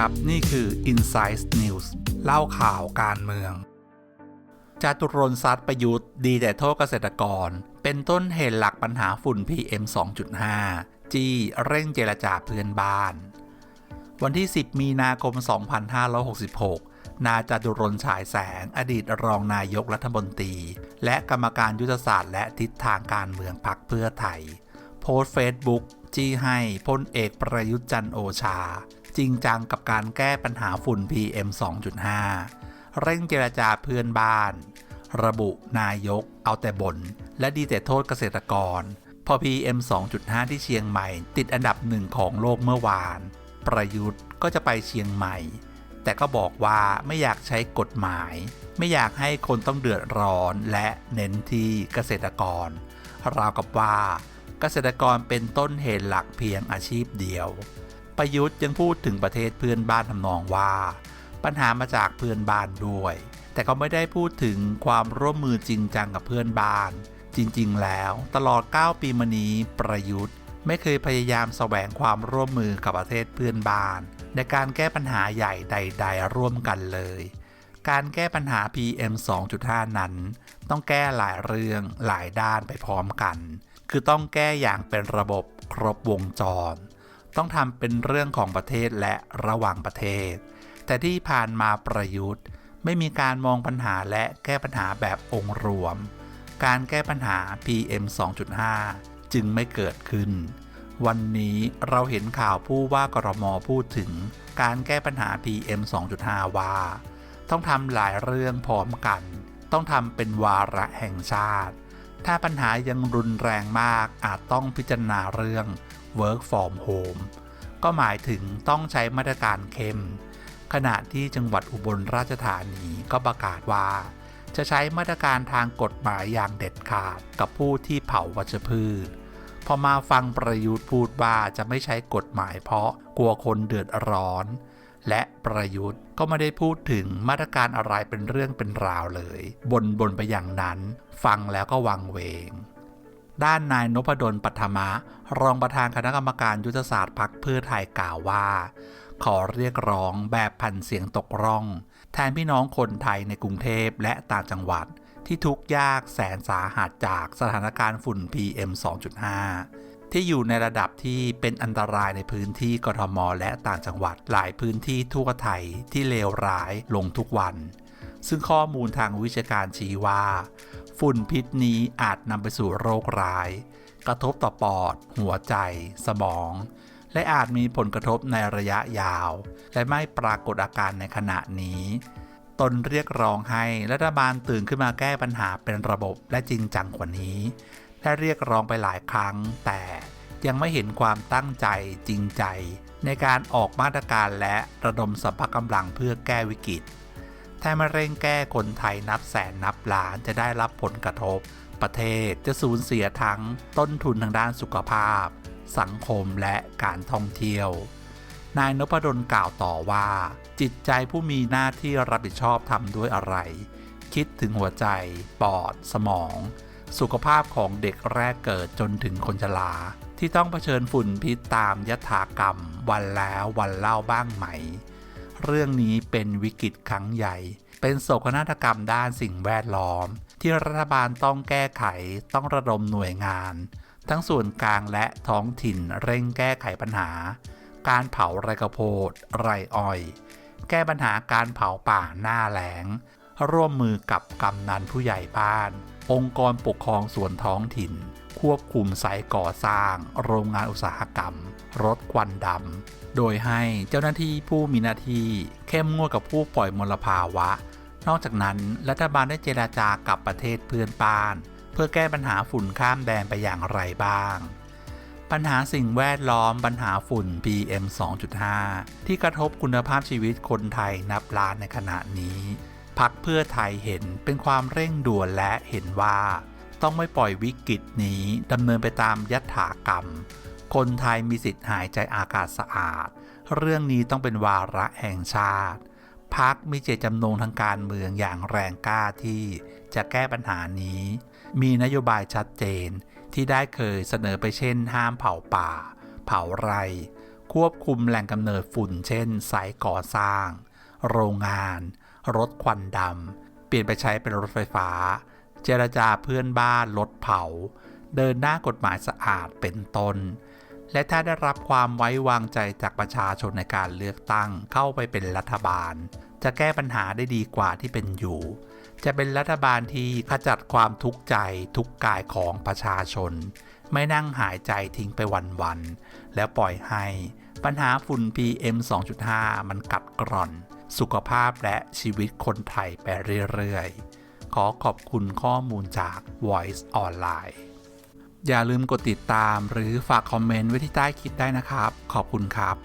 ครับ นี่คือ Insight News เล่าข่าวการเมืองจตุรนซัดประยุทธ์ดีแต่โทษเกษตรกร เป็นต้นเหตุหลักปัญหาฝุ่น PM 2.5 จี้เร่งเจรจาเพื่อนบ้าน วันที่ 10 มีนาคม 2566 นาจาตุรนฉายแสง อดีตรองนายกรัฐมนตรี และกรรมการยุทธศาสตร์และทิศทางการเมืองพรรคเพื่อไทย โพสต์เฟซบุ๊ก จี้ให้พลเอกประยุทธ์จันโอชา จริงจังกับการแก้ปัญหาฝุ่น PM 2.5 เร่งเจรจาเพื่อนบ้าน ระบุนายกเอาแต่บน่นและดีแต่โทษเกษตรกร พอ PM 2.5 ที่เชียงใหม่ ติดอันดับหนึ่งของโลกเมื่อวาน ประยุทธ์ก็จะไปเชียงใหม่ แต่ก็บอกว่าไม่อยากใช้กฎหมาย ไม่อยากให้คนต้องเดือดร้อนและเน้นที่เกษตรกร ราวกับว่า เกษตรกรเป็นต้นเหตุหลักเพียงอาชีพเดียว ประยุทธ์ยังพูดถึงประเทศเพื่อนบ้านทำนองว่า ปัญหามาจากเพื่อนบ้านด้วย แต่ก็ไม่ได้พูดถึงความร่วมมือจริงจังกับเพื่อนบ้าน จริงๆ แล้วตลอด 9 ปีมานี้ประยุทธ์ไม่เคยพยายามแสวงความร่วมมือกับประเทศเพื่อนบ้าน ในการแก้ปัญหาใหญ่ใด ๆ ร่วมกันเลย การแก้ปัญหา PM 2.5 นั้น ต้องแก้หลายเรื่องหลายด้านไปพร้อมกัน คือต้องแก้อย่างเป็นระบบครบวงจร ต้องทำเป็นเรื่องของประเทศและระหว่างประเทศ แต่ที่ผ่านมาประยุทธ์ ไม่มีการมองปัญหาและแก้ปัญหาแบบองค์รวม การแก้ปัญหา PM 2.5 จึงไม่เกิดขึ้น วันนี้เราเห็นข่าวผู้ว่ากรมพูดถึงการแก้ปัญหา PM 2.5 ว่า ต้องทำหลายเรื่องพร้อมกัน ต้องทำเป็นวาระแห่งชาติ ถ้าปัญหายังรุนแรงมากอาจต้องพิจารณาเรื่อง work from home ก็หมายถึงต้องใช้มาตรการเข้ม ขณะที่จังหวัดอุบลราชธานีก็ประกาศว่า จะใช้มาตรการทางกฎหมายอย่างเด็ดขาดกับผู้ที่เผาวัชพืช พอมาฟังประยุทธ์พูดว่าจะไม่ใช้กฎหมายเพราะกลัวคนเดือดร้อน และประยุทธ์ก็ไม่ได้พูดถึงมาตรการอะไรเป็นเรื่องเป็นราวเลยบนบนไปอย่างนั้น ฟังแล้วก็วังเวง ด้านนายนพดลปัทมะ รองประธานคณะกรรมการยุทธศาสตร์พรรคเพื่อไทยกล่าวว่า ขอเรียกร้องแบบพันเสียงตกร่อง แทนพี่น้องคนไทยในกรุงเทพและต่างจังหวัดที่ทุกยากแสนสาหัสจากสถานการณ์ฝุ่น PM 2.5 ที่อยู่ในระดับที่เป็นอันตรายในพื้นที่กทม และต่างจังหวัดหลายพื้นที่ทั่วไทยที่เลวร้ายลงทุกวัน ซึ่งข้อมูลทางวิชาการชี้ว่า ฝุ่นพิษนี้อาจนำไปสู่โรคร้าย กระทบต่อปอด หัวใจ สมอง และอาจมีผลกระทบในระยะยาว และไม่ปรากฏอาการในขณะนี้ตนเรียกร้องให้รัฐบาลตื่นขึ้นมาแก้ปัญหาเป็นระบบและจริงจังกว่านี้ และเรียกร้องไปหลายครั้ง แต่ยังไม่เห็นความตั้งใจจริงใจ ในการออกมาตรการและระดมสรรพกำลังเพื่อแก้วิกฤตถ้าไม่เร่งแก้คนไทยนับแสนนับล้านจะได้รับผลกระทบ ประเทศจะสูญเสียทั้งต้นทุนทางด้านสุขภาพ สังคมและการท่องเที่ยวนายนพดลกล่าวต่อว่า จิตใจผู้มีหน้าที่รับผิดชอบทำด้วยอะไร คิดถึงหัวใจ ปอด สมอง สุขภาพของเด็กแรกเกิดจนถึงคนชราที่ต้องเผชิญฝุ่นพิษตามยถากรรม วันแล้ววันเล่าบ้างไหม เรื่องนี้เป็นวิกฤตครั้งใหญ่ เป็นโศกนาฏกรรมด้านสิ่งแวดล้อม ที่รัฐบาลต้องแก้ไขต้องระดมหน่วยงาน ทั้งส่วนกลางและท้องถิ่นเร่งแก้ไขปัญหา การเผาไรกระโพดไรอ้อย แก้ปัญหาการเผาป่าหน้าแหลงร่วมมือกับกำนันผู้ใหญ่บ้าน องค์กรปกครองส่วนท้องถิ่น ควบคุมสายก่อสร้าง โรงงานอุตสาหกรรม รถควันดำ โดยให้เจ้าหน้าที่ผู้มีหน้าที่เข้มงวดกับผู้ปล่อยมลภาวะ นอกจากนั้นรัฐบาลได้เจราจากับประเทศเพื่อนบ้าน เพื่อแก้ปัญหาฝุ่นข้ามแดนไปอย่างไรบ้างปัญหาสิ่งแวดล้อมปัญหาฝุ่น PM 2.5 ที่กระทบคุณภาพชีวิตคนไทยนับล้านในขณะนี้ พักเพื่อไทยเห็นเป็นความเร่งด่วนและเห็นว่า ต้องไม่ปล่อยวิกฤตนี้ดำเนินไปตามยถากรรม คนไทยมีสิทธิ์หายใจอากาศสะอาด เรื่องนี้ต้องเป็นวาระแห่งชาติพักมีเจตจำนงทางการเมืองอย่างแรงกล้าที่จะแก้ปัญหานี้ มีนโยบายชัดเจนที่ได้เคยเสนอไปเช่น ห้ามเผาป่า เผาไร ควบคุมแหล่งกำเนิดฝุ่นเช่นไซต์ก่อสร้าง โรงงาน รถควันดำ เปลี่ยนไปใช้เป็นรถไฟฟ้า เจรจาเพื่อนบ้านลดเผา เดินหน้ากฎหมายสะอาดเป็นต้น และถ้าได้รับความไว้วางใจจากประชาชนในการเลือกตั้งเข้าไปเป็นรัฐบาล จะแก้ปัญหาได้ดีกว่าที่เป็นอยู่ จะเป็นรัฐบาลที่ขจัดความทุกข์ใจทุกกายของประชาชน ไม่นั่งหายใจทิ้งไปวันๆ แล้วปล่อยให้ปัญหาฝุ่น PM 2.5 มันกัดกร่อน สุขภาพและชีวิตคนไทยไปเรื่อยๆ ขอขอบคุณข้อมูลจาก Voice Online อย่าลืมกดติดตามหรือฝากคอมเมนต์ไว้ที่ใต้คลิปได้นะครับ ขอบคุณครับ